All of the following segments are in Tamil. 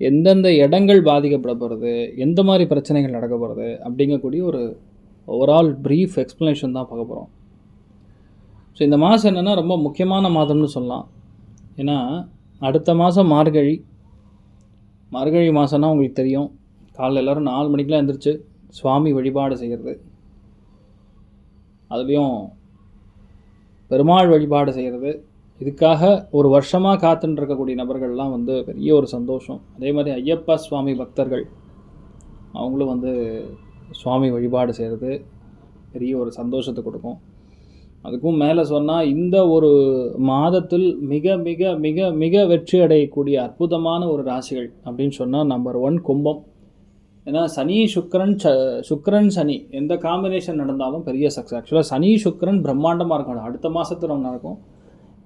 எந்தெந்த இடங்கள் பாதிக்கப்பட போகிறது எந்த மாதிரி பிரச்சனைகள் நடக்க போகிறது அப்படிங்கக்கூடிய ஒரு ஓவரால் ப்ரீஃப் எக்ஸ்ப்ளனேஷன் தான் பார்க்க போகிறோம் ஸோ இந்த மாதம் என்னென்னா ரொம்ப முக்கியமான மாதம்னு சொல்லலாம். ஏன்னா அடுத்த மாதம் மார்கழி. மார்கழி மாதம்னா உங்களுக்கு தெரியும். காலைல எல்லோரும் நாலு மணிக்கெலாம் எழுந்திரிச்சு சுவாமி வழிபாடு செய்கிறது அதுலேயும் பெருமாள் வழிபாடு செய்கிறது இதுக்காக ஒரு வருஷமாக காத்துட்டு இருக்கக்கூடிய நபர்கள்லாம் வந்து பெரிய ஒரு சந்தோஷம். அதே மாதிரி ஐயப்பா சுவாமி பக்தர்கள் அவங்களும் வந்து சுவாமி வழிபாடு செய்கிறது பெரிய ஒரு சந்தோஷத்தை கொடுக்கும். அதுக்கும் மேலே சொன்னால் இந்த ஒரு மாதத்தில் மிக மிக மிக மிக வெற்றி அடையக்கூடிய அற்புதமான ஒரு ராசிகள் அப்படின்னு சொன்னால் நம்பர் ஒன் கும்பம். ஏன்னா சனி சுக்கரன் ச சுக்கரன் சனி எந்த காம்பினேஷன் நடந்தாலும் பெரிய சக்ஸஸ் ஆக்சுவலாக சனி சுக்கரன் பிரம்மாண்டமாக இருக்கும் அடுத்த மாதத்துல ஒன்று நடக்கும்.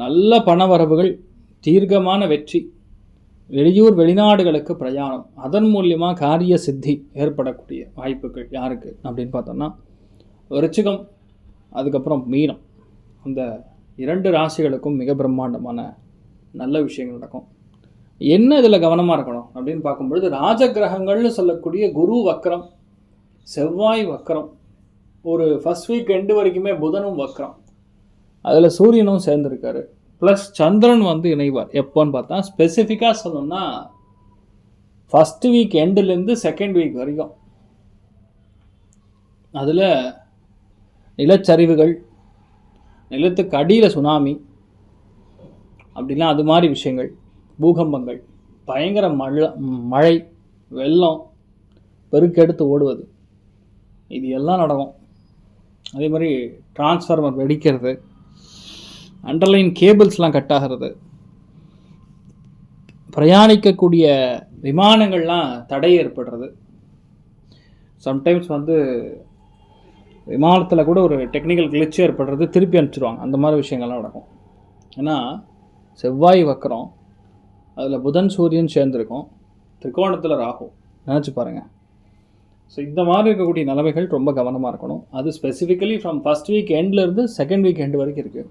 நல்ல பணவரவுகள் தீர்க்கமான வெற்றி வெளியூர் வெளிநாடுகளுக்கு பிரயாணம். அதன் மூலியமாக காரிய சித்தி ஏற்படக்கூடிய வாய்ப்புகள் யாருக்கு அப்படின்னு பார்த்தோம்னா ரிச்சிகம் அதுக்கப்புறம் மீனம். அந்த இரண்டு ராசிகளுக்கும் மிக பிரம்மாண்டமான நல்ல விஷயங்கள் நடக்கும். என்ன இதில் கவனமாக இருக்கணும் அப்படின்னு பார்க்கும்பொழுது ராஜகிரகங்கள்னு சொல்லக்கூடிய குரு வக்ரம் செவ்வாய் வக்ரம் ஒரு ஃபர்ஸ்ட் வீக் எண்டு வரைக்குமே புதனும் வக்ரம். அதில் சூரியனும் சேர்ந்துருக்காரு. ப்ளஸ் சந்திரன் வந்து இணைவார். எப்போன்னு பார்த்தா ஸ்பெசிஃபிக்காக சொல்லணும்னா ஃபஸ்ட் வீக் எண்டுலேருந்து செகண்ட் வீக் வரைக்கும். அதில் நிலச்சரிவுகள் நிலத்துக்கு அடியில் சுனாமி அப்படிலாம் அது மாதிரி விஷயங்கள் பூகம்பங்கள் பயங்கர மழை மழை வெள்ளம் பெருக்கெடுத்து ஓடுவது. இது எல்லாம் நடக்கும். அதே மாதிரி டிரான்ஸ்ஃபார்மர் வெடிக்கிறது அண்டர்லைன் கேபிள்ஸ்லாம் கட் ஆகிறது. பிரயாணிக்கக்கூடிய விமானங்கள்லாம் தடை ஏற்படுறது. சம்டைம்ஸ் வந்து விமானத்தில் கூட ஒரு டெக்னிக்கல் glitch ஏற்படுறது திருப்பி அனுப்பிச்சிடுவாங்க அந்த மாதிரி விஷயங்கள்லாம் நடக்கும். ஏன்னா செவ்வாய் வக்கரம் அதில் புதன் சூரியன் சேர்ந்துருக்கும். திரிகோணத்தில் ராகு. நினச்சி பாருங்கள் ஸோ இந்த மாதிரி இருக்கக்கூடிய நிலைமைகள் ரொம்ப கவனமாக இருக்கணும். அது ஸ்பெசிஃபிக்கலி ஃப்ரம் ஃபஸ்ட் வீக் எண்ட்லேருந்து செகண்ட் வீக் எண்ட் வரைக்கும் இருக்குது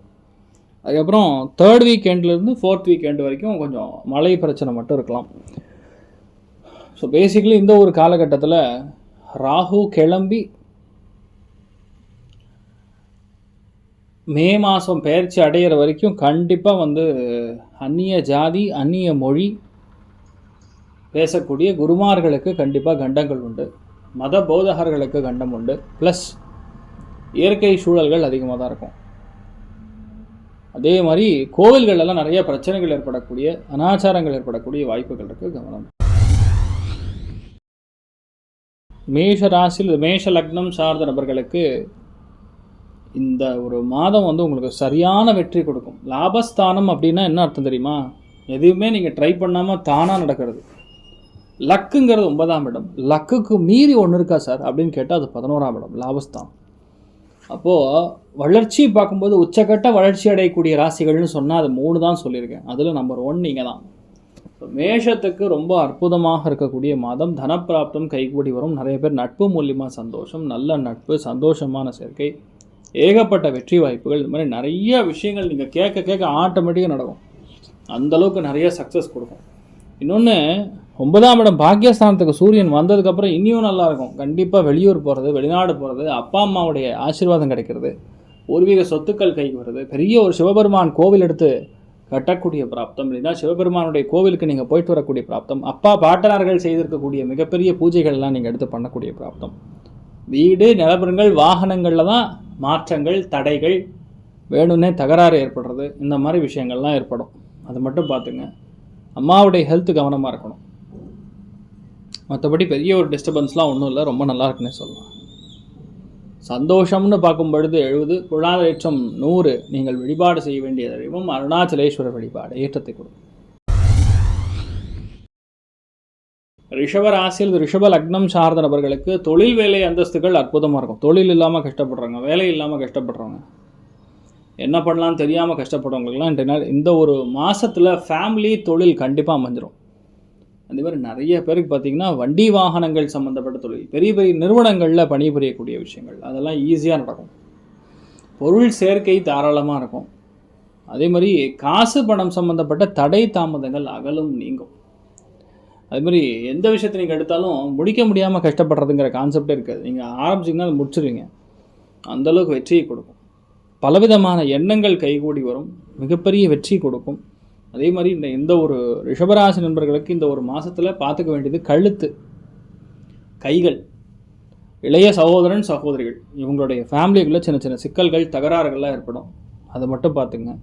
அதுக்கப்புறம் தேர்ட் வீக் எண்ட்லேருந்து ஃபோர்த் வீக் எண்ட் வரைக்கும் கொஞ்சம் மழை பிரச்சனை மட்டும் இருக்கலாம். ஸோ பேசிக்கலி இந்த ஒரு காலகட்டத்தில் ராகு கிளம்பி மே மாதம் பயிற்சி அடையிற வரைக்கும் கண்டிப்பாக வந்து அந்நிய ஜாதி அந்நிய மொழி பேசக்கூடிய குருமார்களுக்கு கண்டிப்பாக கண்டங்கள் உண்டு. மத போதகர்களுக்கு கண்டம் உண்டு. ப்ளஸ் இயற்கை சூழல்கள் அதிகமாக தான் இருக்கும். அதே மாதிரி கோவில்களெல்லாம் நிறைய பிரச்சனைகள் ஏற்படக்கூடிய அனாச்சாரங்கள் ஏற்படக்கூடிய வாய்ப்புகள் இருக்குது கவனம். மேஷ ராசியில் மேஷ லக்னம் சார்ந்த நபர்களுக்கு இந்த ஒரு மாதம் வந்து உங்களுக்கு சரியான வெற்றி கொடுக்கும். லாபஸ்தானம் அப்படின்னா என்ன அர்த்தம் தெரியுமா? எதுவுமே நீங்கள் ட்ரை பண்ணாமல் தானாக நடக்கிறது. லக்குங்கிறது ஒன்பதாம் இடம். லக்குக்கு மீறி ஒன்று இருக்கா சார்? அப்படின்னு கேட்டால் அது பதினோராம் இடம். லாபஸ்தானம். அப்போது வளர்ச்சி பார்க்கும்போது உச்சக்கட்ட வளர்ச்சி அடையக்கூடிய ராசிகள்னு சொன்னால் அது மூணு தான் சொல்லியிருக்கேன். அதில் நம்பர் ஒன் நீங்கள் தான். மேஷத்துக்கு ரொம்ப அற்புதமாக இருக்கக்கூடிய மாதம் தனப்பிராப்தம் கைகூடி வரும். நிறைய பேர் நட்பு மூலியமாக சந்தோஷம் நல்ல நட்பு சந்தோஷமான சேர்க்கை ஏகப்பட்ட வெற்றி வாய்ப்புகள். இந்த மாதிரி நிறைய விஷயங்கள் நீங்கள் கேட்க கேட்க ஆட்டோமேட்டிக்காக நடக்கும். அந்தளவுக்கு நிறைய சக்ஸஸ் கொடுக்கும். இன்னொன்று ஒன்பதாம் இடம் பாக்கியஸ்தானத்துக்கு சூரியன் வந்ததுக்கப்புறம் இன்னும் நல்லா இருக்கும் கண்டிப்பாக வெளியூர் போகிறது வெளிநாடு போகிறது அப்பா அம்மாவுடைய ஆசீர்வாதம் கிடைக்கிறது. பூர்வீக சொத்துக்கள் கைக்கு வருது. பெரிய ஒரு சிவபெருமான் கோவில் எடுத்து கட்டக்கூடிய பிராப்தம். இல்லைன்னா சிவபெருமானுடைய கோவிலுக்கு நீங்கள் போயிட்டு வரக்கூடிய பிராப்தம். அப்பா பாட்டனார்கள் செய்திருக்கக்கூடிய மிகப்பெரிய பூஜைகள்லாம் நீங்கள் எடுத்து பண்ணக்கூடிய பிராப்தம். வீடு நிலவரங்கள் வாகனங்களில் தான் மாற்றங்கள் தடைகள் வேணும்னே தகராறு ஏற்படுறது. இந்த மாதிரி விஷயங்கள்லாம் ஏற்படும். அது மட்டும் பார்த்துங்க. அம்மாவுடைய ஹெல்த் கவனமாக இருக்கணும். மற்றபடி பெரிய ஒரு டிஸ்டர்பன்ஸ்லாம் ஒன்றும் இல்லை. ரொம்ப நல்லா இருக்குன்னே சொல்லலாம். சந்தோஷம்னு பார்க்கும் பொழுது எழுபது பொருளாதாரம் நூறு. நீங்கள் வழிபாடு செய்ய வேண்டிய தெய்வம் அருணாச்சலேஸ்வரர் வழிபாடு ஏற்றத்தை கொடுக்கும் ரிஷப ராசியில் ரிஷப லக்னம் சார்ந்த நபர்களுக்கு தொழில் வேலை அந்தஸ்துகள் அற்புதமாக இருக்கும். தொழில் இல்லாமல் கஷ்டப்படுறாங்க வேலை இல்லாமல் கஷ்டப்படுறவங்க. என்ன பண்ணலாம்னு தெரியாமல் கஷ்டப்படுறவங்களுக்குலாம் இந்த ஒரு மாதத்தில் ஃபேமிலி தொழில் கண்டிப்பாக அமைஞ்சிரும். அதே மாதிரி நிறைய பேருக்கு பார்த்தீங்கன்னா வண்டி வாகனங்கள் சம்மந்தப்பட்ட தொழில் பெரிய பெரிய நிறுவனங்களில் பணிபுரியக்கூடிய விஷயங்கள் அதெல்லாம் ஈஸியாக நடக்கும். பொருள் சேர்க்கை தாராளமாக இருக்கும். அதே மாதிரி காசு பணம் சம்மந்தப்பட்ட தடை தாமதங்கள் அகலும் நீங்கும். அதே மாதிரி எந்த விஷயத்தை நீங்கள் எடுத்தாலும் முடிக்க முடியாமல் கஷ்டப்படுறதுங்கிற கான்செப்டே இருக்காது. நீங்கள் ஆரம்பிச்சிங்கன்னா அதை முடிச்சிருவீங்க. அந்தளவுக்கு வெற்றியை கொடுக்கும். பலவிதமான எண்ணங்கள் கைகூடி வரும். மிகப்பெரிய வெற்றி கொடுக்கும். அதே மாதிரி இந்த இந்த ஒரு ரிஷபராசி நண்பர்களுக்கு இந்த ஒரு மாதத்தில் பார்த்துக்க வேண்டியது கழுத்து. கைகள். இளைய சகோதரன் சகோதரிகள். இவங்களுடைய ஃபேமிலிக்குள்ளே சின்ன சின்ன சிக்கல்கள் தகராறுகள்லாம் ஏற்படும். அதை மட்டும் பார்த்துங்க.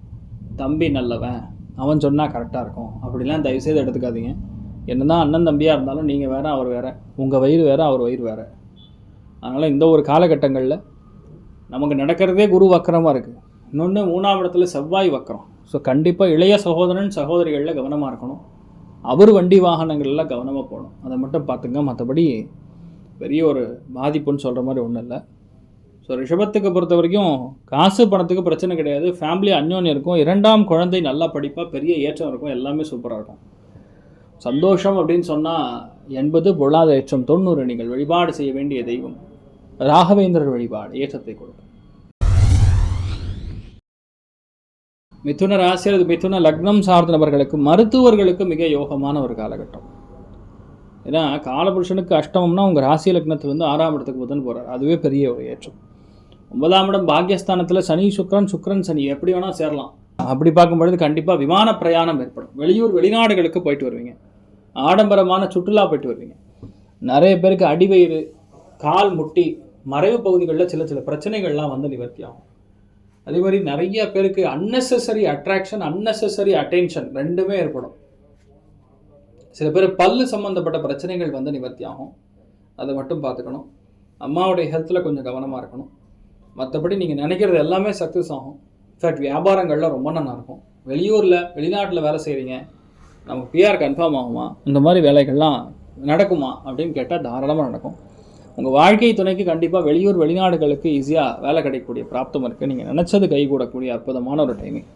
தம்பி நல்லவன். அவன் சொன்னால் கரெக்டாக இருக்கும். அப்படிலாம் தயவுசெய்து எடுத்துக்காதீங்க. என்னதான் அண்ணன் தம்பியாக இருந்தாலும் நீங்கள் வேறு அவர் வேறு. உங்கள் வயிறு வேற அவர் வயிறு வேறு. அதனால் இந்த ஒரு காலகட்டங்களில் நமக்கு நடக்கிறதே குரு வக்கரமாக இருக்குது இன்னொன்று மூணாம் இடத்துல செவ்வாய் வக்கரம். ஸோ கண்டிப்பாக இளைய சகோதரன் சகோதரிகளில் கவனமாக இருக்கணும். அவர் வண்டி வாகனங்களில் கவனமாக போகணும். அதை மட்டும் பார்த்துங்க. மற்றபடி பெரிய ஒரு பாதிப்புன்னு சொல்கிற மாதிரி ஒன்றும் இல்லை. ஸோ ரிஷபத்துக்கு பொறுத்த வரைக்கும் காசு பணத்துக்கு பிரச்சனை கிடையாது. ஃபேமிலி அந்யோன்யம் இருக்கும். இரண்டாம் குழந்தை நல்லா படிப்பாக பெரிய ஏற்றம் இருக்கும். எல்லாமே சூப்பராக இருக்கும். சந்தோஷம் அப்படின்னு சொன்னால் எண்பது பொருளாதார ஏற்றம். தொண்ணூறு நீங்கள் வழிபாடு செய்ய வேண்டிய தெய்வம். ராகவேந்திரர் வழிபாடு ஏற்றத்தை கொடுக்கும். மிதுன ராசி அல்லது மிதுன லக்னம் சார்ந்த நபர்களுக்கு மருத்துவர்களுக்கு மிக யோகமான ஒரு காலகட்டம். ஏன்னா காலபுருஷனுக்கு அஷ்டமம்னா உங்கள் ராசி லக்னத்துலேருந்து ஆறாம் இடத்துக்கு புதன் போகிறார் அதுவே பெரிய ஒரு ஏற்றம். ஒன்பதாம் இடம் பாக்கியஸ்தானத்தில் சனி சுக்ரன் சுக்ரன் சனி. எப்படி வேணால் சேரலாம். அப்படி பார்க்கும்பொழுது கண்டிப்பாக விமான பிரயாணம் ஏற்படும். வெளியூர் வெளிநாடுகளுக்கு போயிட்டு வருவீங்க. ஆடம்பரமான சுற்றுலா போயிட்டு வருவீங்க. நிறைய பேருக்கு அடிவயிறு கால் முட்டி மறைவு பகுதிகளில் சில சில பிரச்சனைகள்லாம் வந்து நிவர்த்தி ஆகும். அதே மாதிரி நிறைய பேருக்கு அன்னெசரி அட்ராக்ஷன் அன்னெசரி அட்டென்ஷன் ரெண்டுமே ஏற்படும். சில பேர் பல்லு சம்மந்தப்பட்ட பிரச்சனைகள் வந்து நிவர்த்தி ஆகும். அதை மட்டும் பார்த்துக்கணும். அம்மாவுடைய ஹெல்த்தில் கொஞ்சம் கவனமாக இருக்கணும். மற்றபடி நீங்கள் நினைக்கிறது எல்லாமே சக்ஸஸ் ஆகும். இன்ஃபேக்ட் வியாபாரங்கள்லாம் ரொம்ப நல்லா இருக்கும் வெளியூரில் வெளிநாட்டில் வேலை செய்கிறீங்க நமக்கு பிஆர் கன்ஃபார்ம் ஆகுமா? இந்த மாதிரி வேலைகள்லாம் நடக்குமா? அப்படின்னு கேட்டால் தாராளமாக நடக்கும். உங்கள் வாழ்க்கை துணைக்கு கண்டிப்பாக வெளியூர் வெளிநாடுகளுக்கு ஈஸியாக வேலை கிடைக்கக்கூடிய பிராப்தம் இருக்குது நீங்கள் நினச்சது கைகூடக்கூடிய அற்புதமான ஒரு டைமிங்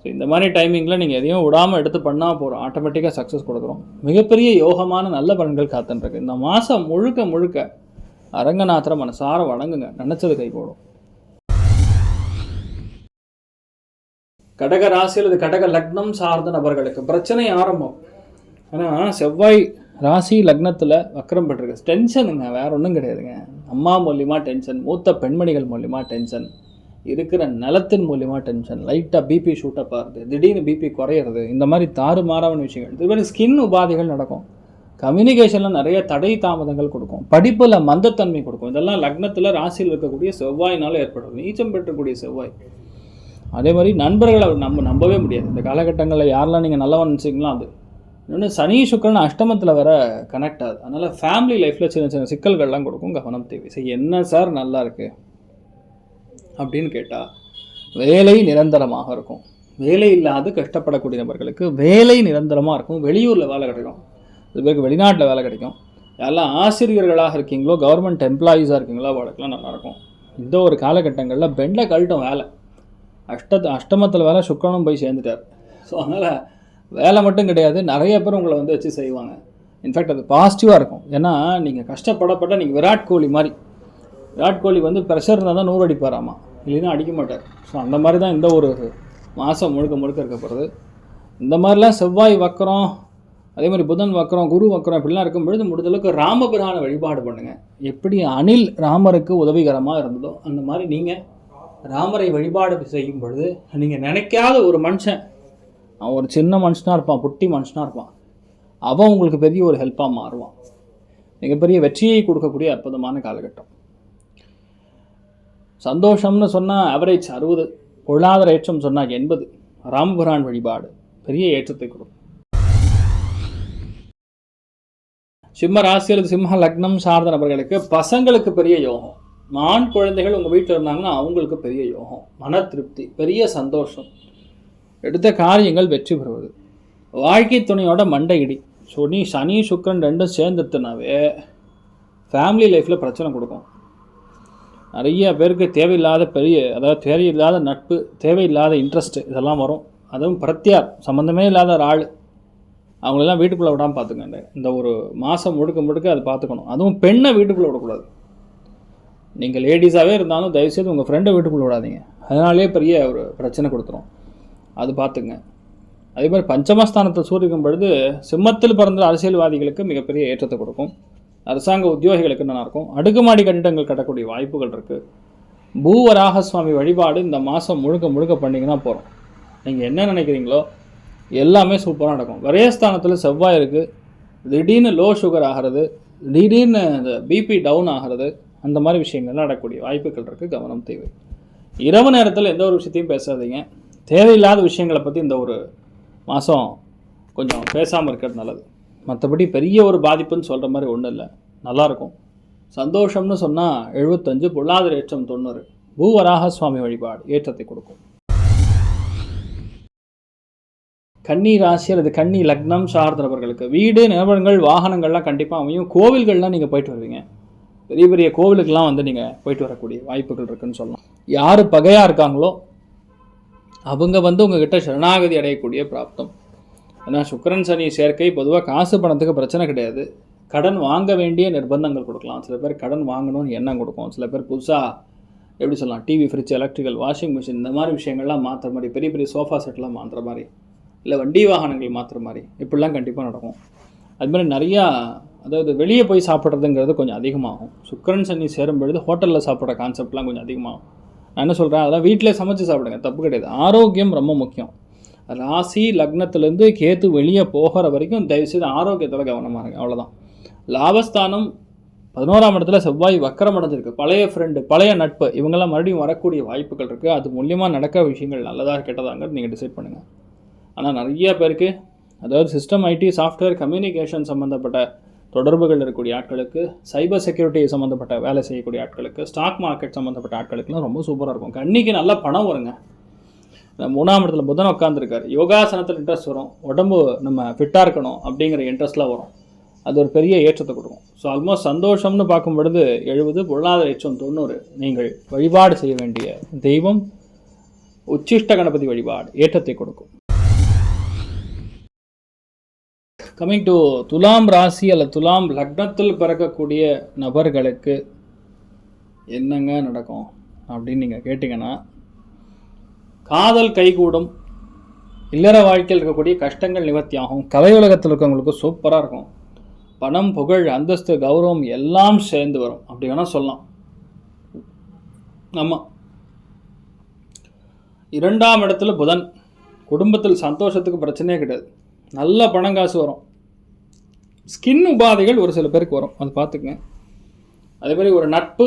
ஸோ இந்த மாதிரி டைமிங்கில் நீங்கள் எதையும் விடாமல் எடுத்து பண்ணால் போகிறோம் ஆட்டோமேட்டிக்காக சக்ஸஸ் கொடுக்குறோம். மிகப்பெரிய யோகமான நல்ல பலன்கள் காத்துன்ருக்கு. இந்த மாதம் முழுக்க முழுக்க அரங்கநாத்திர மனசார வணங்குங்க நினச்சது கை போடும் கடக ராசி அல்லது கடக லக்னம் சார்ந்த நபர்களுக்கு பிரச்சனை ஆரம்பம். ஏன்னா செவ்வாய் ராசி லக்னத்தில் வக்கரம் பெற்றிருக்கு. டென்ஷனுங்க வேற ஒன்றும் கிடையாதுங்க. அம்மா மூலியமாக டென்ஷன் மூத்த பெண்மணிகள் மூலியமாக டென்ஷன் இருக்கிற நிலத்தின் மூலியமாக டென்ஷன் லைட்டாக பிபி ஷூட்டப் ஆகுது திடீர்னு பிபி குறையிறது இந்த மாதிரி தாறுமாறான விஷயங்கள். இது மாதிரி ஸ்கின் உபாதைகள் நடக்கும். கம்யூனிகேஷனில் நிறைய தடை தாமதங்கள் கொடுக்கும். படிப்பில் மந்தத்தன்மை கொடுக்கும். இதெல்லாம் லக்னத்தில் ராசியில் இருக்கக்கூடிய செவ்வாயினால் ஏற்படும். நீச்சம் பெற்றக்கூடிய செவ்வாய். அதே மாதிரி நண்பர்களை நம்ம நம்பவே முடியாது. இந்த காலகட்டங்களில் யாரெல்லாம் நீங்கள் நல்லவன் நினச்சிங்களோ அது. இன்னொன்று சனி சுக்கரன் அஷ்டமத்தில் வர கனெக்ட் ஆகுது. அதனால் ஃபேமிலி லைஃப்பில் சின்ன சின்ன சிக்கல்கள்லாம் கொடுக்கும். கவனம் தேவை. சரி என்ன சார் நல்லா இருக்குது அப்படின்னு கேட்டால் வேலை நிரந்தரமாக இருக்கும். வேலை இல்லாது கஷ்டப்படக்கூடிய நபர்களுக்கு வேலை நிரந்தரமாக இருக்கும். வெளியூரில் வேலை கிடைக்கும். சில பேருக்கு வெளிநாட்டில் வேலை கிடைக்கும். யாரெல்லாம் ஆசிரியர்களாக இருக்கீங்களோ கவர்மெண்ட் எம்ப்ளாயீஸாக இருக்கீங்களோ அவளுக்கெல்லாம் நல்லாயிருக்கும் இந்த ஒரு காலகட்டங்களில் பெண்டில் கழட்டும் வேலை. அஷ்ட அஷ்டமத்தில் வேலை சுக்கரனும் போய் சேர்ந்துட்டார். ஸோ அதனால் வேலை மட்டும் கிடையாது நிறைய பேர் உங்களை வந்து வச்சு செய்வாங்க. இன்ஃபேக்ட் அது பாசிட்டிவாக இருக்கும். ஏன்னா நீங்கள் கஷ்டப்படப்பட்ட நீங்கள் விராட் கோலி மாதிரி. விராட் கோலி வந்து ப்ரெஷர் இருந்தால் தான் நூறு அடிப்பாராமா இல்லைன்னா அடிக்க மாட்டார். ஸோ அந்த மாதிரி தான் இந்த ஒரு மாதம் முழுக்க முழுக்க இருக்க போகிறது இந்த மாதிரிலாம் செவ்வாய் வக்கரம் அதே மாதிரி புதன் வக்கரம் குரு வக்கரம் இப்படிலாம் இருக்கும் பொழுது முடிஞ்சளவுக்கு ராமபிரான வழிபாடு பண்ணுங்கள் எப்படி அணில் ராமருக்கு உதவிகரமாக இருந்ததோ அந்த மாதிரி நீங்கள் ராமரை வழிபாடு செய்யும் பொழுது நீங்கள் நினைக்காத ஒரு மனுஷன் அவன் ஒரு சின்ன மனுஷனாக இருப்பான் புட்டி மனுஷனாக இருப்பான். அவன் உங்களுக்கு பெரிய ஒரு ஹெல்ப்பாக மாறுவான். மிகப்பெரிய வெற்றியை கொடுக்கக்கூடிய அற்புதமான காலகட்டம். சந்தோஷம்னு சொன்னால் அவரேஜ் அறுபது பொருளாதார ஏற்றம் சொன்னால் எண்பது. ராமபுரான் வழிபாடு பெரிய ஏற்றத்தை கொடுக்கும். சிம்ம ராசி அல்லது சிம்ம லக்னம் சார்ந்த நபர்களுக்கு பசங்களுக்கு பெரிய யோகம். ஆண் குழந்தைகள் உங்கள் வீட்டில் இருந்தாங்கன்னா அவங்களுக்கு பெரிய யோகம். மன திருப்தி பெரிய சந்தோஷம். எடுத்த காரியங்கள் வெற்றி பெறுவது. வாழ்க்கை துணையோட மண்டை இடி சனி சனி சுக்கரன் ரெண்டும் சேர்ந்துட்டுனாவே ஃபேமிலி லைஃப்பில் பிரச்சனை கொடுக்கும். நிறைய பேருக்கு தேவையில்லாத பெரிய அதாவது தேவையில்லாத நட்பு தேவையில்லாத இன்ட்ரெஸ்ட்டு இதெல்லாம் வரும். அதுவும் பிரத்யார் சம்மந்தமே இல்லாத ஒரு ஆள். அவங்களெல்லாம் வீட்டுக்குள்ளே விடாமல் பார்த்துக்கங்க இந்த ஒரு மாதம் முழுக்க முழுக்க அதை பார்த்துக்கணும் அதுவும் பெண்ணை வீட்டுக்குள்ளே விடக்கூடாது. நீங்கள் லேடிஸாகவே இருந்தாலும் தயவுசெய்து உங்கள் ஃப்ரெண்டை வீட்டுக்குள்ளே விடாதீங்க. அதனாலே பெரிய ஒரு பிரச்சனை கொடுத்துரும். அது பார்த்துங்க. அதே மாதிரி பஞ்சமஸ்தானத்தை சூரியக்கும் பொழுது சிம்மத்தில் பிறந்த அரசியல்வாதிகளுக்கு மிகப்பெரிய ஏற்றத்தை கொடுக்கும். அரசாங்க உத்தியோகிகளுக்கு நல்லாயிருக்கும் அடுக்குமாடி கட்டிடங்கள் கட்டக்கூடிய வாய்ப்புகள் இருக்குது பூவராக சுவாமி வழிபாடு இந்த மாதம் முழுக்க முழுக்க பண்ணிங்கன்னா போகிறோம் நீங்கள் என்ன நினைக்கிறீங்களோ எல்லாமே சூப்பராக நடக்கும். விரயஸ்தானத்தில் செவ்வாய் இருக்குது திடீர்னு லோ சுகர் ஆகிறது திடீர்னு இந்த பிபி டவுன் ஆகிறது அந்த மாதிரி விஷயங்கள்லாம் நடக்கக்கூடிய வாய்ப்புகள் இருக்குது கவனம் தேவை. இரவு நேரத்தில் எந்த ஒரு விஷயத்தையும் பேசாதீங்க. தேவையில்லாத விஷயங்களை பற்றி இந்த ஒரு மாதம் கொஞ்சம் பேசாமல் இருக்கிறது நல்லது. மற்றபடி பெரிய ஒரு பாதிப்புன்னு சொல்கிற மாதிரி ஒன்றும் இல்லை. நல்லாயிருக்கும் சந்தோஷம்னு சொன்னால் எழுபத்தஞ்சு பொருளாதார ஏற்றம் தொண்ணூறு. பூவராக சுவாமி வழிபாடு ஏற்றத்தை கொடுக்கும். கன்னி ராசி அல்லது கன்னி லக்னம் சார்ந்தவர்களுக்கு வீடு நிறுவனங்கள் வாகனங்கள்லாம் கண்டிப்பாக அமையும். கோவில்கள்லாம் நீங்கள் போயிட்டு வருவீங்க. பெரிய பெரிய கோவிலுக்கெல்லாம் வந்து நீங்கள் போயிட்டு வரக்கூடிய வாய்ப்புகள் இருக்குன்னு சொல்லலாம். யார் பகையாக இருக்காங்களோ அவங்க வந்து உங்ககிட்ட சரணாகதி அடையக்கூடிய பிராப்தம். ஏன்னா சுக்கிரன் சனி சேர்க்கை பொதுவாக காசு பணத்துக்கு பிரச்சனை கிடையாது. கடன் வாங்க வேண்டிய நிர்பந்தங்கள் கொடுக்கலாம். சில பேர் கடன் வாங்கணும்னு எண்ணம் கொடுக்கும். சில பேர் புதுசாக எப்படி சொல்லலாம் TV fridge electrical washing machine இந்த மாதிரி விஷயங்கள்லாம் மாற்றுற மாதிரி பெரிய பெரிய சோஃபா செட்லாம் மாற்றுற மாதிரி இல்லை வண்டி வாகனங்கள் மாற்றுற மாதிரி இப்படிலாம் கண்டிப்பாக நடக்கும். அது மாதிரி நிறையா அதாவது வெளியே போய் சாப்பிட்றதுங்கிறது கொஞ்சம் அதிகமாகும். சுக்கிரன் சனி சேரும் பொழுது ஹோட்டலில் சாப்பிட்ற கான்செப்ட்லாம் கொஞ்சம் அதிகமாகும். நான் என்ன சொல்கிறேன் அதெல்லாம் வீட்டிலே சமைச்சு சாப்பிடுங்க. தப்பு கிடையாது. ஆரோக்கியம் ரொம்ப முக்கியம். ராசி லக்னத்துலேருந்து கேத்து வெளியே போகிற வரைக்கும் தயவுசெய்து ஆரோக்கியத்தில் கவனமாக இருங்க. அவ்வளோதான் லாபஸ்தானம் பதினோராம் இடத்துல செவ்வாய் வக்கரம் அடைஞ்சிருக்கு. பழைய ஃப்ரெண்டு பழைய நட்பு. இவங்கெல்லாம் மறுபடியும் வரக்கூடிய வாய்ப்புகள் இருக்குது அது மூலியமாக நடக்க விஷயங்கள் நல்லதாக கெட்டதாங்கிறது நீங்கள் டிசைட் பண்ணுங்கள் ஆனால் நிறைய பேருக்கு அதாவது சிஸ்டம் ஐடி சாஃப்ட்வேர் கம்யூனிகேஷன் சம்மந்தப்பட்ட தொடர்புகள் இருக்கக்கூடிய ஆட்களுக்கு சைபர் செக்யூரிட்டி சம்மந்தப்பட்ட வேலை செய்யக்கூடிய ஆட்களுக்கு ஸ்டாக் மார்க்கெட் சம்மந்தப்பட்ட ஆட்களுக்குலாம் ரொம்ப சூப்பராக இருக்கும். கண்ணிக்கு நல்ல பணம் வருங்க. மூணாம் இடத்துல புதன் உட்காந்துருக்காரு யோகாசனத்தில் இன்ட்ரெஸ்ட் வரும். உடம்பு நம்ம ஃபிட்டாக இருக்கணும் அப்படிங்கிற இன்ட்ரெஸ்ட்லாம் வரும். அது ஒரு பெரிய ஏற்றத்தை கொடுக்கும். ஸோ ஆல்மோஸ்ட் சந்தோஷம்னு பார்க்கும் பொழுது எழுபது பொருளாதார எச்சம் தொண்ணூறு. நீங்கள் வழிபாடு செய்ய வேண்டிய தெய்வம் உச்சிஷ்ட கணபதி வழிபாடு ஏற்றத்தை கொடுக்கும். கம்மிங் டு துலாம் ராசி அல்ல துலாம் லக்னத்தில் பிறக்கக்கூடிய நபர்களுக்கு என்னங்க நடக்கும் அப்படின்னு நீங்கள் கேட்டிங்கன்னா காதல் கைகூடும் இல்லற வாழ்க்கையில் இருக்கக்கூடிய கஷ்டங்கள் நிவர்த்தியாகும் கலை உலகத்தில் இருக்கவங்களுக்கு சூப்பராக இருக்கும். பணம் புகழ் அந்தஸ்து கௌரவம் எல்லாம் சேர்ந்து வரும். அப்படி வேணால் சொல்லலாம். ஆமாம் இரண்டாம் இடத்துல புதன். குடும்பத்தில் சந்தோஷத்துக்கு பிரச்சனையே கிடையாது. நல்ல பணம் காசு வரும். ஸ்கின் உபாதைகள் ஒரு சில பேருக்கு வரும். அது பார்த்துக்குங்க. அதே மாதிரி ஒரு நட்பு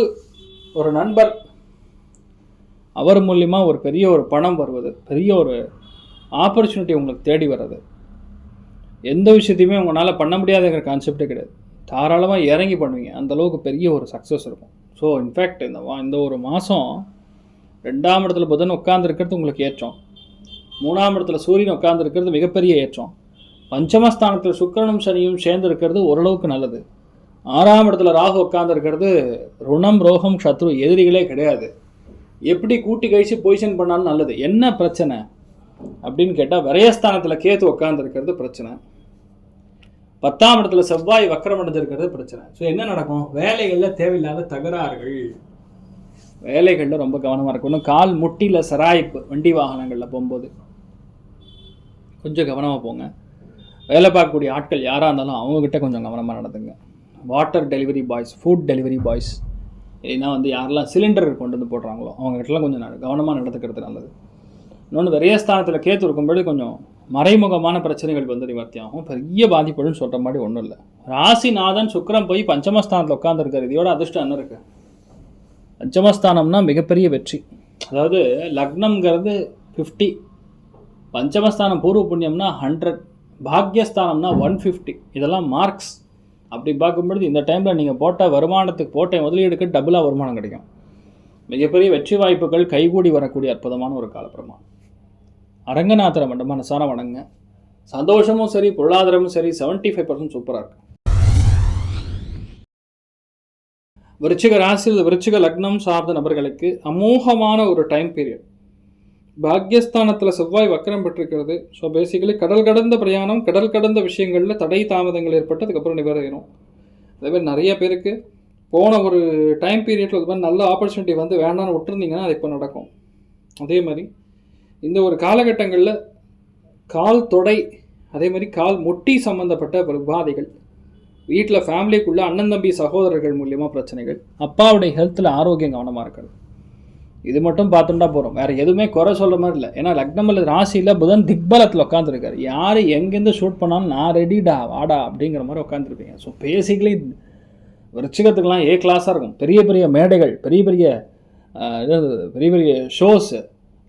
ஒரு நண்பர் அவர் மூலிமா ஒரு பெரிய ஒரு பணம் வருவது பெரிய ஒரு ஆப்பர்ச்சுனிட்டி உங்களுக்கு தேடி வர்றது. எந்த விஷயத்தையுமே உங்களால் பண்ண முடியாதுங்கிற கான்செப்டே கிடையாது. தாராளமாக இறங்கி பண்ணுவீங்க. அந்தளவுக்கு பெரிய ஒரு சக்ஸஸ் இருக்கும். ஸோ இன்ஃபேக்ட் இந்த வா இந்த ஒரு மாதம் ரெண்டாம் இடத்துல புதன் உட்காந்துருக்கிறது உங்களுக்கு ஏற்றம். மூணாம் இடத்துல சூரியன் உட்காந்துருக்கிறது மிகப்பெரிய ஏற்றம். பஞ்சமஸ்தானத்தில் சுக்கிரனும் சனியும் சேர்ந்து இருக்கிறது ஓரளவுக்கு நல்லது. ஆறாம் இடத்துல ராகு உட்காந்துருக்கிறது ருணம் ரோகம் சத்ரு எதிரிகளே கிடையாது. எப்படி கூட்டி கழிச்சு பொசிஷன் பண்ணாலும் நல்லது. என்ன பிரச்சனை அப்படின்னு கேட்டால் விரயஸ்தானத்தில் கேத்து உட்காந்துருக்கிறது பிரச்சனை. பத்தாம் இடத்துல செவ்வாய் வக்கரம் அடைஞ்சிருக்கிறது பிரச்சனை. ஸோ என்ன நடக்கும்? வேலைகளில் தேவையில்லாத தகராறுகள். வேலைகளில் ரொம்ப கவனமாக இருக்கணும். கால் முட்டியில் சராய்ப்பு வண்டி வாகனங்களில் போகும்போது. கொஞ்சம் கவனமாக போங்க. வேலை பார்க்கக்கூடிய ஆட்கள் யாராக இருந்தாலும் அவங்கக்கிட்ட கொஞ்சம் கவனமாக நடந்துங்க. Water delivery boys food delivery boys இல்லைன்னா வந்து யாரெல்லாம் சிலிண்டர் கொண்டு வந்து போடுறாங்களோ அவங்ககிட்டலாம் கொஞ்சம் நட- நடந்துக்கிறது நல்லது. இன்னொன்று விரயஸ்தானத்தில் கேத்து இருக்கும்போது கொஞ்சம் மறைமுகமான பிரச்சனைகள் வந்து நிவர்த்தி ஆகும் பெரிய பாதிப்புன்னு சொல்கிற மாதிரி ஒன்றும் இல்லை. ராசிநாதன் சுக்கரம் போய் பஞ்சமஸ்தானத்தில் உட்காந்துருக்காரு இதோட அதிர்ஷ்டம் என்ன இருக்குது பஞ்சமஸ்தானம்னா மிகப்பெரிய வெற்றி. அதாவது லக்னம்ங்கிறது ஃபிஃப்டி பஞ்சமஸ்தானம் பூர்வ புண்ணியம்னா ஹண்ட்ரட் பாக்யஸ்தானம்னா ஒன் ஃபிஃப்டி இதெல்லாம் மார்க்ஸ். அப்படி பார்க்கும்பொழுது இந்த டைமில் நீங்கள் போட்ட வருமானத்துக்கு போட்ட முதலீடுக்கு டபுளாக வருமானம் கிடைக்கும். மிகப்பெரிய வெற்றி வாய்ப்புகள் கைகூடி வரக்கூடிய அற்புதமான ஒரு காலப்பிரமா அரங்கநாதரை மட்டும் மனசார வணங்க சந்தோஷமும் சரி பொருளாதாரமும் சரி 75% ஃபைவ் பர்சன்ட் சூப்பராக இருக்கும் விருச்சிக ராசியில் விருச்சிக லக்னம் சார்ந்த நபர்களுக்கு அமோகமான ஒரு டைம் பீரியட் பாக்யஸ்தானத்தில் செவ்வாய் வக்கரம் பெற்றிருக்கிறது. ஸோ பேசிக்கலி கடல் கடந்த பிரயாணம் கடல் கடந்த விஷயங்களில் தடை தாமதங்கள் ஏற்பட்டு அதுக்கப்புறம் நிவரையிடும் அதேமாதிரி நிறைய பேருக்கு போன ஒரு டைம் பீரியடில் அது மாதிரி நல்ல ஆப்பர்ச்சுனிட்டி வந்து வேண்டாம்னு விட்டுருந்தீங்கன்னா அது இப்போ நடக்கும். அதே மாதிரி இந்த ஒரு காலகட்டங்களில் கால் தொடை அதே மாதிரி கால் முட்டி சம்மந்தப்பட்ட ஒரு உபாதைகள் வீட்டில் ஃபேமிலிக்குள்ளே அண்ணன் தம்பி சகோதரர்கள் மூலியமாக பிரச்சனைகள் அப்பாவுடைய ஹெல்த்தில் ஆரோக்கியம் கவனமாக இருக்கிறது இது மட்டும் பார்த்துட்டா போகிறோம் வேறு எதுவுமே குறை சொல்கிற மாதிரி இல்லை. ஏன்னா லக்னமில் ராசியில் புதன் திக்பலத்தில் உட்காந்துருக்காரு யார் எங்கேருந்து ஷூட் பண்ணாலும் நான் ரெடிடா வாடா அப்படிங்கிற மாதிரி உட்காந்துருப்பீங்க ஸோ பேசிக்கலி விருச்சிகத்துக்கெல்லாம் ஏ கிளாஸாக இருக்கும். பெரிய பெரிய மேடைகள் பெரிய பெரிய பெரிய பெரிய ஷோஸு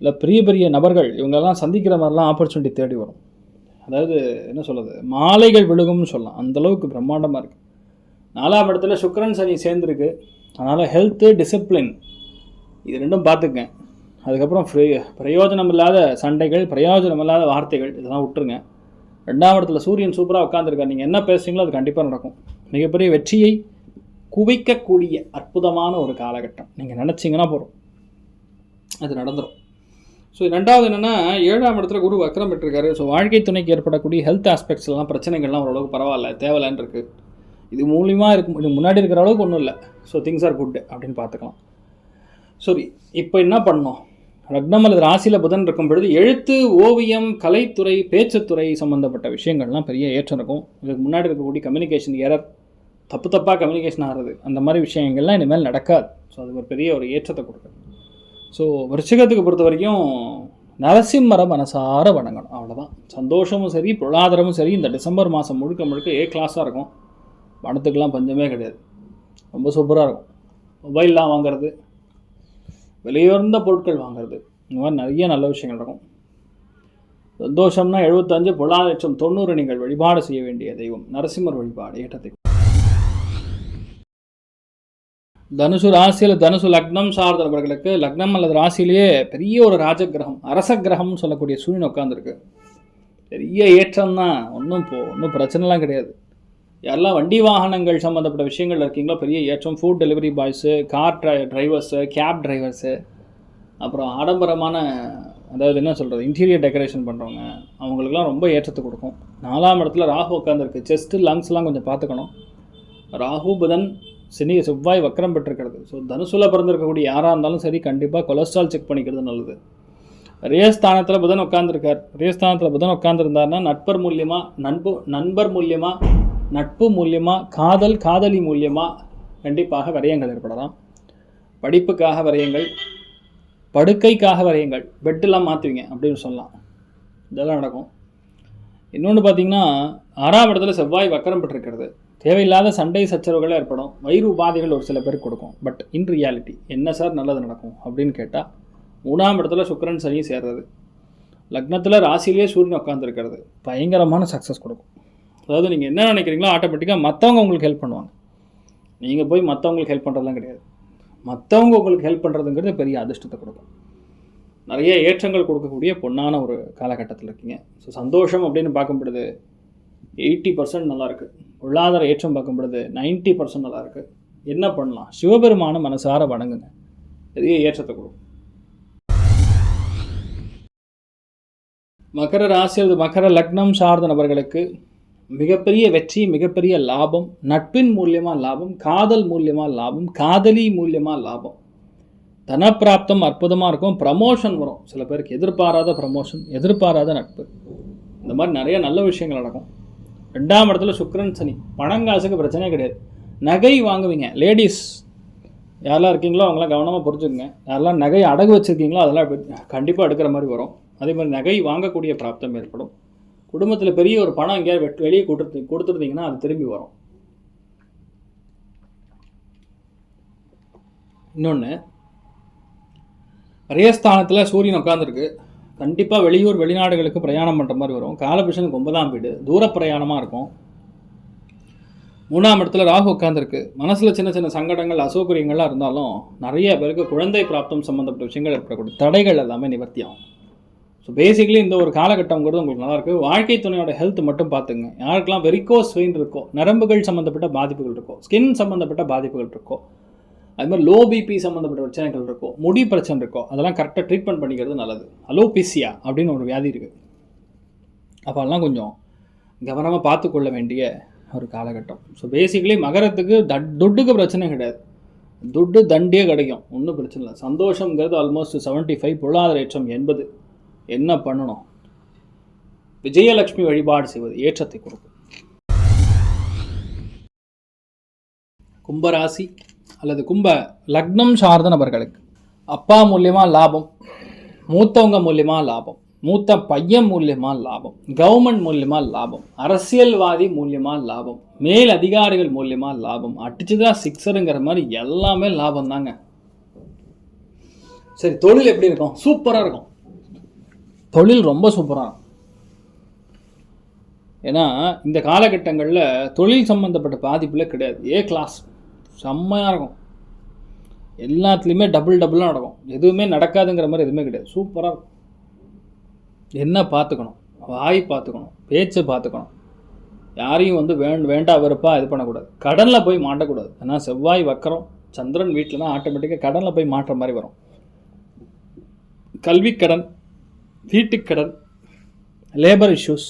இல்லை பெரிய பெரிய நபர்கள் இவங்கெல்லாம் சந்திக்கிற மாதிரிலாம் ஆப்பர்ச்சுனிட்டி தேடி வரும். அதாவது என்ன சொல்கிறது மாலைகள் விழுகும்னு சொல்லலாம். அந்தளவுக்கு பிரம்மாண்டமாக இருக்குது நாலாம் இடத்துல சுக்கரன் சனி சேர்ந்துருக்கு. அதனால் ஹெல்த்து டிசிப்ளின் இது ரெண்டும் பார்த்துக்கங்க. அதுக்கப்புறம் ஃப்ரீ பிரயோஜனம் இல்லாத சண்டைகள் பிரயோஜனம் இல்லாத வார்த்தைகள் இதெல்லாம் விட்டுருங்க. ரெண்டாம் இடத்துல சூரியன் சூப்பராக உட்காந்துருக்கார் நீங்கள் என்ன பேசுறீங்களோ அது கண்டிப்பாக நடக்கும். மிகப்பெரிய வெற்றியை குவிக்கக்கூடிய அற்புதமான ஒரு காலகட்டம். நீங்கள் நினச்சிங்கன்னா போதும். அது நடந்துடும் ஸோ ரெண்டாவது என்னென்னா ஏழாம் இடத்துல குரு வக்கரம் பெற்றிருக்காரு. ஸோ வாழ்க்கை துணைக்கு ஏற்படக்கூடிய ஹெல்த் ஆஸ்பெக்ட்ஸ் எல்லாம் பிரச்சனைகள்லாம் ஓரளவுக்கு பரவாயில்ல. தேவையில்லன்னு இருக்குது இது மூலியமாக இருக்கும் இது முன்னாடி இருக்கிற அளவுக்கு ஒன்றும் இல்லை. ஸோ திங்ஸ் ஆர் குட் அப்படின்னு பார்த்துக்கலாம். சரி இப்போ என்ன பண்ணோம் லக்னம் அல்லது ராசியில் புதன் இருக்கும் பொழுது எழுத்து ஓவியம் கலைத்துறை பேச்சுத்துறை சம்மந்தப்பட்ட விஷயங்கள்லாம் பெரிய ஏற்றம் இருக்கும். இதுக்கு முன்னாடி இருக்கக்கூடிய கம்யூனிகேஷன் எரர் தப்பு தப்பாக கம்யூனிகேஷன் ஆகிறது அந்த மாதிரி விஷயங்கள்லாம் இனிமேல் நடக்காது. ஸோ அது ஒரு பெரிய ஒரு ஏற்றத்தை கொடுக்குது. ஸோ விருச்சிகத்துக்கு பொறுத்த வரைக்கும் நரசிம்மர மனசார வணங்கணும். அவ்வளோதான் சந்தோஷமும் சரி பொருளாதாரமும் சரி இந்த டிசம்பர் மாதம் முழுக்க முழுக்க ஏ கிளாஸாக இருக்கும். பணத்துக்கெலாம் பஞ்சமே கிடையாது. ரொம்ப சூப்பராக இருக்கும். மொபைல்லாம் வாங்குறது விலையுயர்ந்த பொருட்கள் வாங்குறது. இந்த மாதிரி நிறைய நல்ல விஷயங்கள் இருக்கும் சந்தோஷம்னா எழுபத்தஞ்சு பொருளாதார லட்சம் தொண்ணூறு நீங்கள் வழிபாடு செய்ய வேண்டிய தெய்வம் நரசிம்மர் வழிபாடு ஏற்றத்தை தனுசு ராசியில் தனுசு லக்னம் சார்ந்த நபர்களுக்கு லக்னம் அல்லது ராசியிலேயே பெரிய ஒரு ராஜகிரகம் அரச கிரகம்னு சொல்லக்கூடிய சூரியன் உட்காந்துருக்கு பெரிய ஏற்றம் தான் ஒன்றும் போ ஒன்றும் பிரச்சனைலாம் கிடையாது. யாரெல்லாம் வண்டி வாகனங்கள் சம்மந்தப்பட்ட விஷயங்கள் இருக்கீங்களோ? பெரிய ஏற்றம் ஃபுட் டெலிவரி பாய்ஸு கார் ட்ரை டிரைவர்ஸு கேப் டிரைவர்ஸு அப்புறம் ஆடம்பரமான அதாவது என்ன சொல்கிறது இன்டீரியர் டெக்கரேஷன் பண்ணுறவங்க அவங்களுக்குலாம் ரொம்ப ஏற்றத்தை கொடுக்கும். நாலாம் இடத்துல ராகு உட்காந்துருக்கு செஸ்ட்டு லங்ஸ்லாம் கொஞ்சம் பார்த்துக்கணும். ராகு புதன் சினி செவ்வாய் வக்கரம் பெற்றிருக்கிறது. ஸோ தனுசுல பிறந்திருக்கக்கூடிய யாராக இருந்தாலும் சரி கண்டிப்பாக கொலஸ்ட்ரால் செக் பண்ணிக்கிறது நல்லது. ரேஸ்தானத்தில் புதன் உட்காந்துருக்கார் ரேஸ்தானத்தில் புதன் உட்காந்துருந்தாருன்னா நட்பர் மூலியமாக நண்பு நண்பர் மூலியமாக நட்பு மூலியமாக காதல் காதலி மூலியமாக கண்டிப்பாக விரயங்கள் ஏற்படலாம். படிப்புக்காக விரயங்கள் படுக்கைக்காக விரயங்கள் பெட்டெல்லாம் மாற்றுவீங்க அப்படின்னு சொல்லலாம். இதெல்லாம் நடக்கும். இன்னொன்று பார்த்தீங்கன்னா ஆறாம் இடத்துல செவ்வாய் வக்கரம் பெற்றிருக்கிறது. தேவையில்லாத சண்டை சச்சரவுகள் ஏற்படும். வயிறு உபாதைகள் ஒரு சில பேருக்கு கொடுக்கும். பட் இன் ரியாலிட்டி என்ன சார் நல்லது நடக்கும் அப்படின்னு கேட்டால் மூணாம் இடத்துல சுக்கரன் சனியும் சேர்றது. லக்னத்தில் ராசியிலேயே சூரியன் உட்காந்துருக்கிறது பயங்கரமான சக்ஸஸ் கொடுக்கும். அதாவது நீங்கள் என்ன நினைக்கிறீங்களோ ஆட்டோமேட்டிக்காக மற்றவங்க உங்களுக்கு ஹெல்ப் பண்ணுவாங்க. நீங்கள் போய் மற்றவங்களுக்கு ஹெல்ப் பண்ணுறதுலாம் கிடையாது. மற்றவங்க உங்களுக்கு ஹெல்ப் பண்ணுறதுங்கிறது பெரிய அதிர்ஷ்டத்தை கொடுக்கும். நிறைய ஏற்றங்கள் கொடுக்கக்கூடிய பொன்னான ஒரு காலகட்டத்தில் இருக்கீங்க. ஸோ சந்தோஷம் அப்படின்னு பார்க்கும் பொழுது எயிட்டி பர்சன்ட் நல்லாயிருக்கு பொருளாதார ஏற்றம் பார்க்கும் பொழுது நைன்ட்டி பர்சன்ட் நல்லாயிருக்கு என்ன பண்ணலாம்? சிவபெருமான மனசார வணங்குங்க. பெரிய ஏற்றத்தை கொடுக்கும். மகர ராசி அல்லது மகர லக்னம் சார்ந்த நபர்களுக்கு மிகப்பெரிய வெற்றி மிகப்பெரிய லாபம் நட்பின் மூலியமாக லாபம் காதல் மூலியமாக லாபம் காதலி மூலியமாக லாபம். தனப்பிராப்தம் அற்புதமாக இருக்கும் ப்ரமோஷன் வரும். சில பேருக்கு எதிர்பாராத ப்ரமோஷன் எதிர்பாராத நட்பு. இந்த மாதிரி நிறைய நல்ல விஷயங்கள் நடக்கும். ரெண்டாம் இடத்துல சுக்ரன் சனி. பணங்காசுக்கு பிரச்சனையே கிடையாது. நகை வாங்குவீங்க. லேடிஸ் யாரெல்லாம் இருக்கீங்களோ அவங்களாம் கவனமாக புரிஞ்சுக்கங்க. யாரெல்லாம் நகை அடகு வச்சுருக்கீங்களோ அதெல்லாம் கண்டிப்பாக எடுக்கிற மாதிரி வரும். அதே மாதிரி நகை வாங்கக்கூடிய பிராப்தம் ஏற்படும். குடும்பத்தில் பெரிய ஒரு பணம் எங்கேயாவது வெட் வெளியே கொடுத்து கொடுத்துருந்தீங்கன்னா அது திரும்பி வரும். இன்னொன்று ரேஸ்தானத்தில் சூரியன் உட்காந்துருக்கு கண்டிப்பாக வெளியூர் வெளிநாடுகளுக்கு பிரயாணம் பண்ணுற மாதிரி வரும். காலபிஷனுக்கு ஒன்பதாம் வீடு தூர பிரயாணமாக இருக்கும். மூணாம் இடத்துல ராகு உட்காந்துருக்கு மனசில் சின்ன சின்ன சங்கடங்கள் அசௌகரியங்கள்லாம் இருந்தாலும் நிறைய பேருக்கு குழந்தை பிராப்தம் சம்மந்தப்பட்ட விஷயங்கள் ஏற்படக்கூடிய தடைகள் எல்லாமே நிவர்த்தி ஆகும். ஸோ பேசிக்கலி இந்த ஒரு காலகட்டங்கிறது உங்களுக்கு நல்லாயிருக்கு வாழ்க்கை துணையோட ஹெல்த் மட்டும் பார்த்துங்க. யாருக்கெல்லாம் வெரிகோஸ் வெயின் இருக்கோ நரம்புகள் சம்மந்தப்பட்ட பாதிப்புகள் இருக்கோ ஸ்கின் சம்மந்தப்பட்ட பாதிப்புகள் இருக்கோ அது மாதிரி லோ பிபி சம்மந்தப்பட்ட பிரச்சனைகள் இருக்கோ முடி பிரச்சனை இருக்கோ அதெல்லாம் கரெக்டாக ட்ரீட்மெண்ட் பண்ணிக்கிறது நல்லது. அலோபிசியா அப்படின்னு ஒரு வியாதி இருக்குது. அப்போ அதெல்லாம் கொஞ்சம் கவனமாக பார்த்துக்கொள்ள வேண்டிய ஒரு காலகட்டம். ஸோ பேசிக்கலி மகரத்துக்கு தட் துட்டுக்கு பிரச்சனை கிடையாது. துட்டு தண்டியே கிடைக்கும். ஒன்றும் பிரச்சனை இல்லை. சந்தோஷங்கிறது ஆல்மோஸ்ட் செவன்ட்டி ஃபைவ் பொருளாதார ஏற்றம் எண்பது. என்ன பண்ணணும்? விஜயலட்சுமி வழிபாடு செய்வது ஏற்றத்தை கொடுக்கும். கும்பராசி அல்லது கும்ப லக்னம் சார்ந்த நபர்களுக்கு அப்பா மூலியமாக லாபம் மூத்தவங்க மூலியமாக லாபம் மூத்த பையன் மூலியமாக லாபம் கவர்மெண்ட் மூலியமாக லாபம் அரசியல்வாதி மூலியமாக லாபம் மேல் அதிகாரிகள் மூலியமாக லாபம் அடிச்சுதான் சிக்ஸருங்கிற மாதிரி எல்லாமே லாபம் தாங்க சரி தொழில் எப்படி இருக்கும்? சூப்பராக இருக்கும். தொழில் ரொம்ப சூப்பராக இருக்கும் ஏன்னா இந்த காலகட்டங்களில் தொழில் சம்மந்தப்பட்ட பாதிப்பில் கிடையாது. ஏ கிளாஸ் செம்மையாக இருக்கும். எல்லாத்துலேயுமே டபுள் டபுளாக நடக்கும். எதுவுமே நடக்காதுங்கிற மாதிரி எதுவுமே கிடையாது. சூப்பராக இருக்கும். என்ன பார்த்துக்கணும்? வாய் பார்த்துக்கணும். பேச்சை பார்த்துக்கணும். யாரையும் வந்து வேண் வேண்டா வெறுப்பாக இது பண்ணக்கூடாது. கடனில் போய் மாட்டக்கூடாது. ஏன்னா செவ்வாய் வக்கரம் சந்திரன் வீட்டில் ஆட்டோமேட்டிக்காக கடனில் போய் மாட்டுற மாதிரி வரும். கல்விக்கடன் வீட்டுக்கடன் லேபர் இஷ்யூஸ்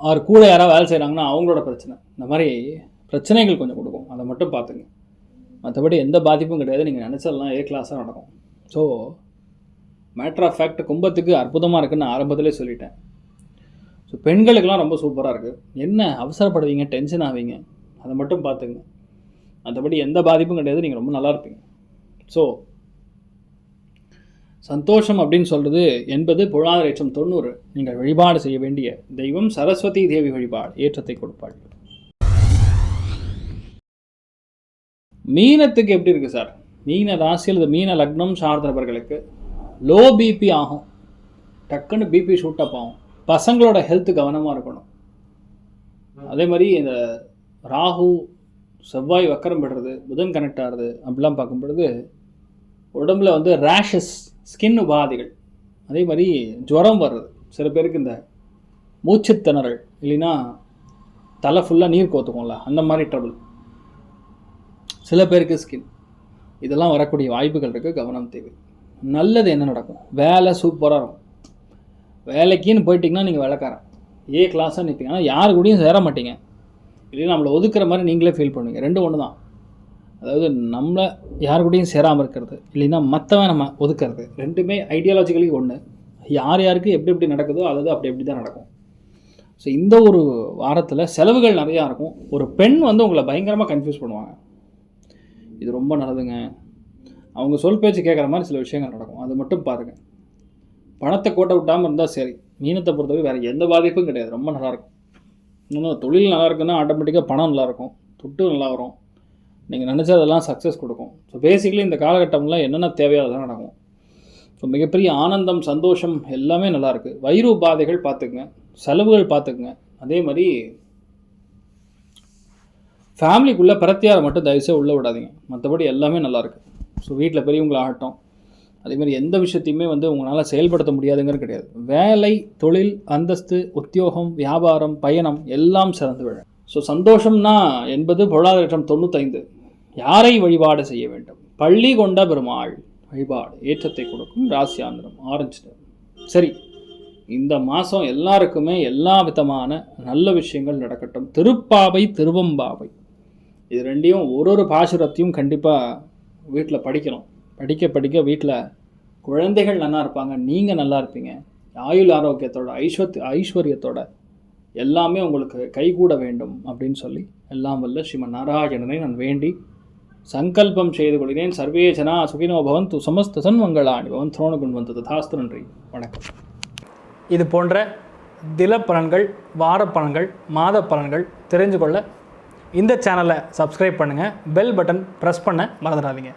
அவர் கூட யாராவது வேலை செய்கிறாங்கன்னா அவங்களோட பிரச்சனை. இந்த மாதிரி பிரச்சனைகள் கொஞ்சம் கொடுக்கும். அதை மட்டும் பார்த்துங்க. மற்றபடி எந்த பாதிப்பும் கிடையாது. நீங்கள் நினச்சதெல்லாம் ஏ கிளாஸாக நடக்கும். ஸோ மேட்ரு ஆஃப் ஃபேக்ட் கும்பத்துக்கு அற்புதமாக இருக்குன்னு ஆரம்பத்திலே சொல்லிட்டேன். ஸோ பெண்களுக்கெல்லாம் ரொம்ப சூப்பராக இருக்குது என்ன அவசரப்படுவீங்க? டென்ஷன் ஆவீங்க. அதை மட்டும் பார்த்துங்க. மற்றபடி எந்த பாதிப்பும் கிடையாது. நீங்கள் ரொம்ப நல்லா இருப்பீங்க. ஸோ சந்தோஷம் அப்படின்னு சொல்கிறது என்பது பொருளாதார ஏற்றம் தொண்ணூறு. நீங்கள் வழிபாடு செய்ய வேண்டிய தெய்வம் சரஸ்வதி தேவி வழிபாடு ஏற்றத்தை கொடுப்பாள். மீனத்துக்கு எப்படி இருக்குது சார்? மீன ராசி அல்லது மீன லக்னம் சார்ந்த நபர்களுக்கு லோ பிபி ஆகும். டக்குன்னு பிபி ஷூட் அப் ஆகும். பசங்களோட ஹெல்த் கவனமாக இருக்கணும். அதே மாதிரி இந்த ராகு செவ்வாய் வக்கரம் பெறுறது புதன் கனெக்ட் ஆகிறது அப்படிலாம் பார்க்கும் பொழுது உடம்புல வந்து ரேஷஸ் ஸ்கின் உபாதைகள். அதே மாதிரி ஜுரம் வர்றது. சில பேருக்கு இந்த மூச்சுத்திணறல் இல்லைன்னா தலை ஃபுல்லாக நீர் கோத்துக்கும்ல அந்த மாதிரி ட்ரபிள் சில பேருக்கு ஸ்கின் இதெல்லாம் வரக்கூடிய வாய்ப்புகள் இருக்குது கவனம் தேவை. நல்லது என்ன நடக்கும்? வேலை சூப்பராக இருக்கும். வேலைக்குன்னு போயிட்டிங்கன்னா நீங்கள் வேலைக்காரன். ஏ கிளாஸாக நிற்பீங்க ஆனால் யாரு கூடயும் சேர மாட்டீங்க. இல்லைன்னா நம்மளை ஒதுக்குற மாதிரி நீங்களே ஃபீல் பண்ணுவீங்க. ரெண்டும் ஒன்று தான் அதாவது நம்மளை யார் கூடயும் சேராமல் இருக்கிறது இல்லைன்னா மற்றவன் நம்ம ஒதுக்கிறது. ரெண்டுமே ஐடியாலஜிக்கலி ஒன்று யார் யாருக்கு எப்படி எப்படி நடக்குதோ அதாவது அப்படி எப்படி தான் நடக்கும். ஸோ இந்த ஒரு வாரத்தில் செலவுகள் நிறையா இருக்கும். ஒரு பெண் வந்து உங்களை பயங்கரமாக கன்ஃபியூஸ் பண்ணுவாங்க. இது ரொம்ப நல்லதுங்க. அவங்க சொல் பேச்சு கேட்குற மாதிரி சில விஷயங்கள் நடக்கும். அது மட்டும் பாருங்கள் பணத்தை கோட்டை விட்டாமல் இருந்தால் சரி. மீனத்தை பொறுத்தவரை வேறு எந்த பாதிப்பும் கிடையாது. ரொம்ப நல்லாயிருக்கும் இன்னும் தொழில் நல்லா இருக்குன்னா ஆட்டோமேட்டிக்காக பணம் நல்லாயிருக்கும் துட்டு நல்லா வரும். நீங்கள் நினச்சதெல்லாம் சக்ஸஸ் கொடுக்கும். ஸோ பேசிக்கலி இந்த காலகட்டம்லாம் என்னென்ன தேவையோ அதெல்லாம் நடக்கும். ஸோ மிகப்பெரிய ஆனந்தம் சந்தோஷம் எல்லாமே நல்லாயிருக்கு வயிறு உபாதைகள் பார்த்துக்குங்க. செலவுகள் பார்த்துக்குங்க. அதே மாதிரி ஃபேமிலிக்குள்ளே பிரத்தியாரை மட்டும் தயவுசெய்து உள்ளே விடாதீங்க. மற்றபடி எல்லாமே நல்லாயிருக்கு ஸோ வீட்டில் பெரியவங்களாகட்டும் அதே மாதிரி எந்த விஷயத்தையுமே வந்து உங்களால் செயல்படுத்த முடியாதுங்கிறது கிடையாது. வேலை தொழில் அந்தஸ்து உத்தியோகம் வியாபாரம் பயணம் எல்லாம் சிறந்து விழ ஸோ சந்தோஷம்னா என்பது பொருளாதாரம் தொண்ணூத்தைந்து. யாரை வழிபாடு செய்ய வேண்டும்? பள்ளி கொண்ட பெருமாள் வழிபாடு ஏற்றத்தை கொடுக்கும் ராசியாந்திரம் ஆரஞ்சு சரி இந்த மாதம் எல்லாருக்குமே எல்லா விதமான நல்ல விஷயங்கள் நடக்கட்டும். திருப்பாவை திருவம்பாவை. இது ரெண்டையும் ஒரு ஒரு பாசுரத்தையும் கண்டிப்பாக வீட்டில் படிக்கணும். படிக்க படிக்க வீட்டில் குழந்தைகள் நல்லா இருப்பாங்க நீங்கள் நல்லா இருப்பீங்க. ஆயுள் ஆரோக்கியத்தோட ஐஸ்வத் ஐஸ்வர்யத்தோட எல்லாமே உங்களுக்கு கைகூட வேண்டும் அப்படின்னு சொல்லி எல்லாம் வல்ல ஸ்ரீமன் நாராயணனை நான் வேண்டி சங்கல்பம் செய்து கொள்கிறேன். சர்வே ஜனா சுகினோ பவந்து சமஸ்த சன்மங்களாணி பவன் துரோணகுண் வந்தது தாஸ்து நன்றி. வணக்கம். இது போன்ற தினப்பலன்கள் வாரப்பலன்கள் மாத பலன்கள் தெரிஞ்சு கொள்ள இந்த சேனலை சப்ஸ்கிரைப் பண்ணுங்கள் பெல் பட்டன் ப்ரெஸ் பண்ண மறந்துடாதீங்க.